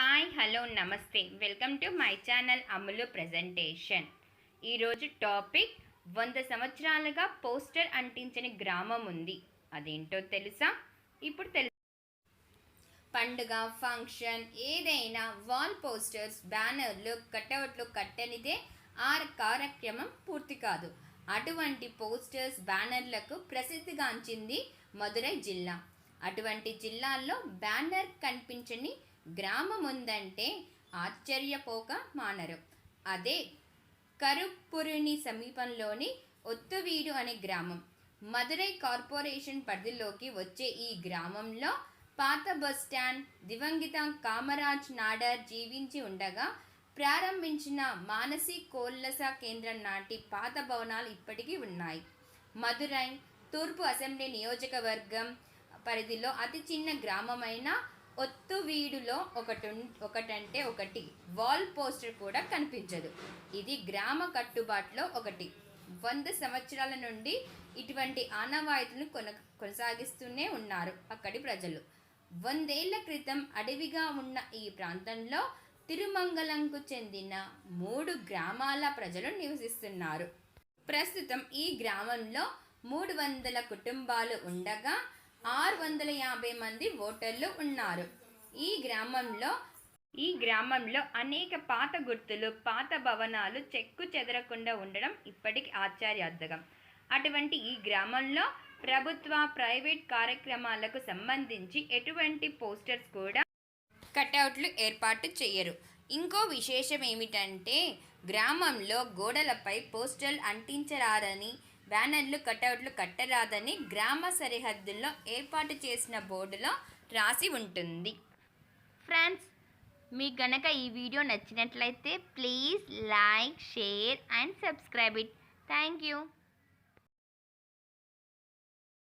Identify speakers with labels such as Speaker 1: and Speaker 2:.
Speaker 1: Hi hello నమస్తే. Welcome to my channel Amalu presentation. ఈరోజు topic వంద సంవత్సరాలుగా పోస్టర్ అంటించని గ్రామం ఉంది. అదేంటో తెలుసా? ఇప్పుడు తెలుసు పండుగ ఫంక్షన్ ఏదైనా వాల్ పోస్టర్స్ బ్యానర్లు కటౌట్లు కట్టనిదే ఆ కార్యక్రమం పూర్తి కాదు. అటువంటి పోస్టర్స్ బ్యానర్లకు ప్రసిద్ధిగాంచింది మదురై జిల్లా. అటువంటి జిల్లాల్లో బ్యానర్ కనిపించని గ్రామం ఉందంటే ఆశ్చర్యపోక మానరు. అదే కరుప్పురుని సమీపంలోని ఒత్తువీడు అనే గ్రామం. మదురై కార్పొరేషన్ పరిధిలోకి వచ్చే ఈ గ్రామంలో పాత బస్ స్టాండ్ దివంగిత కామరాజ్ నాడర్ జీవించి ఉండగా ప్రారంభించిన మానసి కోల్లస కేంద్రం నాటి పాత భవనాలు ఇప్పటికీ ఉన్నాయి. మదురై తూర్పు అసెంబ్లీ నియోజకవర్గం పరిధిలో అతి చిన్న గ్రామమైన ఒత్తువీడులో ఒకటి ఒకటంటే ఒకటి. వాల్ పోస్టర్ కూడా కనిపించదు. ఇది గ్రామ కట్టుబాట్లో ఒకటి. వంద సంవత్సరాల నుండి ఇటువంటి ఆనవాయితీలను కొన కొనసాగిస్తూనే ఉన్నారు అక్కడి ప్రజలు. వందేళ్ళ క్రితం అడవిగా ఉన్న ఈ ప్రాంతంలో తిరుమంగళంకు చెందిన మూడు గ్రామాల ప్రజలు నివసిస్తున్నారు. ప్రస్తుతం ఈ గ్రామంలో మూడు వందల కుటుంబాలు ఉండగా ఆరు వందల యాభై మంది ఓటర్లు ఉన్నారు. ఈ గ్రామంలో ఈ గ్రామంలో అనేక పాత గుర్తులు పాత భవనాలు చెక్కు చెదరకుండా ఉండడం ఇప్పటికి ఆశ్చర్యార్థకం. అటువంటి ఈ గ్రామంలో ప్రభుత్వ ప్రైవేట్ కార్యక్రమాలకు సంబంధించి ఎటువంటి పోస్టర్స్ కూడా కటౌట్లు ఏర్పాటు చేయరు ఇంకో విశేషం ఏమిటంటే గ్రామంలో గోడలపై పోస్టర్లు అంటించరాదని బ్యానర్లు కటౌట్లు కట్టరాదని గ్రామ సరిహద్దుల్లో ఏర్పాటు చేసిన బోర్డులో రాసి ఉంటుంది. ఫ్రెండ్స్ మీకు గనక ఈ వీడియో నచ్చినట్లయితే please like share and subscribe it thank you